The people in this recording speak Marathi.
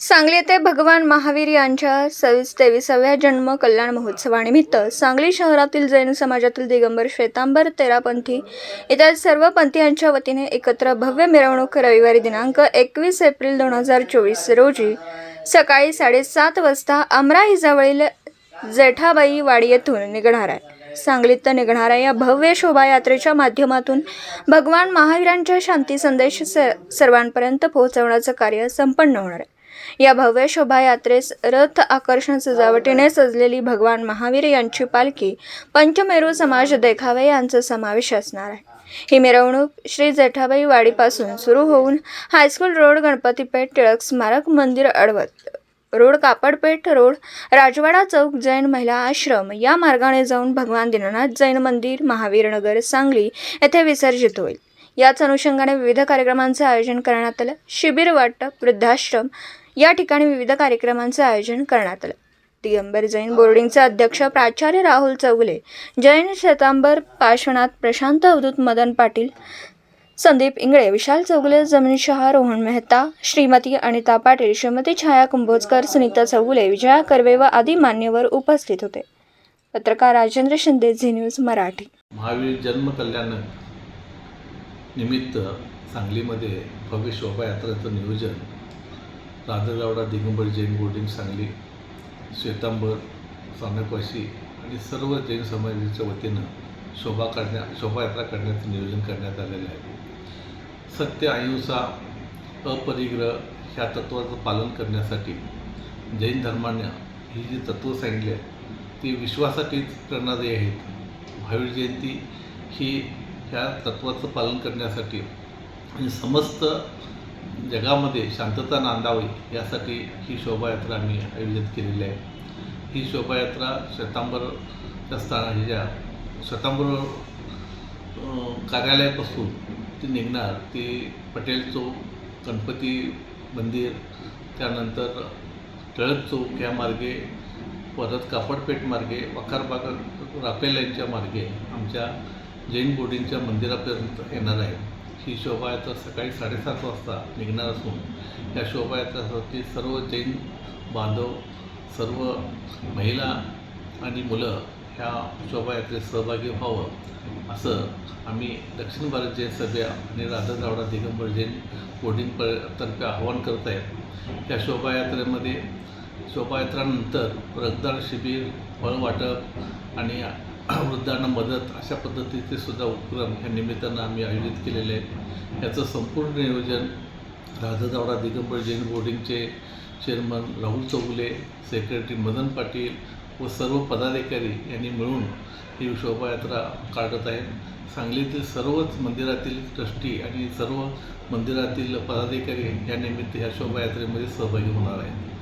सांगली येथे भगवान महावीर यांच्या सव्वीस तेविसाव्या जन्म कल्याण महोत्सवानिमित्त सांगली शहरातील जैन समाजातील दिगंबर श्वेतांबर तेरापंथी इतर सर्व पंथीयांच्या वतीने एकत्र भव्य मिरवणूक रविवारी दिनांक एकवीस एप्रिल दोन हजार चोवीस रोजी सकाळी साडेसात वाजता अमराईजवळील जेठाबाई वाडी येथून निघणार आहे. सांगलीत निघणाऱ्या या भव्य शोभायात्रेच्या माध्यमातून भगवान महावीरांच्या शांती संदेश स सर्वांपर्यंत पोहोचवण्याचं कार्य संपन्न होणार आहे. या भव्य शोभायात्रेस रथ आकर्षण सजावटीने सजलेली भगवान महावीर यांची पालखी पंचमेरू समाज देखावे यांचा समावेश असणार आहे. ही मिरवणूक श्री जेठाबाई वाडीपासून सुरू होऊन हायस्कूल रोड गणपतीपेठ टिळक स्मारक मंदिर अडवत रोड कापडपेठ रोड राजवाडा चौक जैन महिला आश्रम या मार्गाने जाऊन भगवान दीनानाथ जैन मंदिर महावीर नगर सांगली येथे विसर्जित होईल. याच अनुषंगाने विविध कार्यक्रमांचे आयोजन करण्यात आलं. शिबिर वाटप वृद्धाश्रम या ठिकाणी विविध कार्यक्रमांचं आयोजन करण्यात आलं. दिगंबर जैन बोर्डिंगचे अध्यक्ष प्राचार्य राहुल चौगुले जैन शतांबर पार्श्वनाथ प्रशांत अवधूत मदन पाटील संदीप इंगळे विशाल चौगुले जमीन शहा रोहन मेहता श्रीमती अनिता पाटील श्रीमती छाया कुंभोजकर सुनीता चौगुले विजया कर्वे व आदी मान्यवर उपस्थित होते. पत्रकार राजेंद्र शिंदे झी न्यूज मराठी. महावीर जन्म कल्याण निमित्त सांगलीमध्ये भव्य शोभायात्रेचं नियोजन राजगावडा दिगंबर जैन बोर्डिंग सांगली श्वेतांबर सानकवाशी आणि सर्व जैन समाजाच्या वतीनं शोभा काढण्या शोभायात्रा करण्याचं नियोजन करण्यात आलेलं आहे. सत्य अहिंसा अपरिग्रह ह्या तत्त्वाचं पालन करण्यासाठी जैन धर्माने ही जी तत्त्व सांगितली आहेत ती विश्वासाठीच करणारी आहेत. महावीर जयंती ही ह्या तत्त्वाचं पालन करण्यासाठी आणि समस्त जगामध्ये शांतता नांदावी यासाठी ही शोभायात्रा आम्ही आयोजित केलेली आहे. ही शोभायात्रा श्वेतांबरच्या स्थान ह्याच्या श्वेतांबर कार्यालयापासून ती निघणार ती पटेल चौक गणपती मंदिर त्यानंतर टिळक चौक या मार्गे परत कापडपेठ मार्गे वखारबाग राफेल यांच्या मार्गे आमच्या जैन बोर्डींच्या मंदिरापर्यंत येणार आहे. ही शोभायात्रा सकाळी साडेसात वाजता निघणार असून या शोभायात्रासाठी सर्व जैन बांधव सर्व महिला आणि मुलं ह्या शोभायात्रेत सहभागी व्हावं असं आम्ही दक्षिण भारत जैन सभा आणि राधा जावडा दिगंबर जैन बोर्डिंग प तर्फे आवाहन करत आहेत. या शोभायात्रेमध्ये शोभायात्रानंतर रक्तदान शिबिर फळ वाटप आणि वृद्धांना मदत अशा पद्धतीचे सुद्धा उपक्रम ह्या निमित्तानं आम्ही आयोजित केलेले आहेत. याचं संपूर्ण नियोजन राधाजावडा दिगंबर जैन बोर्डिंगचे चेअरमन राहुल चौगुले सेक्रेटरी मदन पाटील व सर्व पदाधिकारी यांनी मिळून ही शोभायात्रा काढत आहेत. सांगलीतील सर्वच मंदिरातील ट्रस्टी आणि सर्व मंदिरातील पदाधिकारी या निमित्त ह्या शोभायात्रेमध्ये सहभागी होणार आहेत.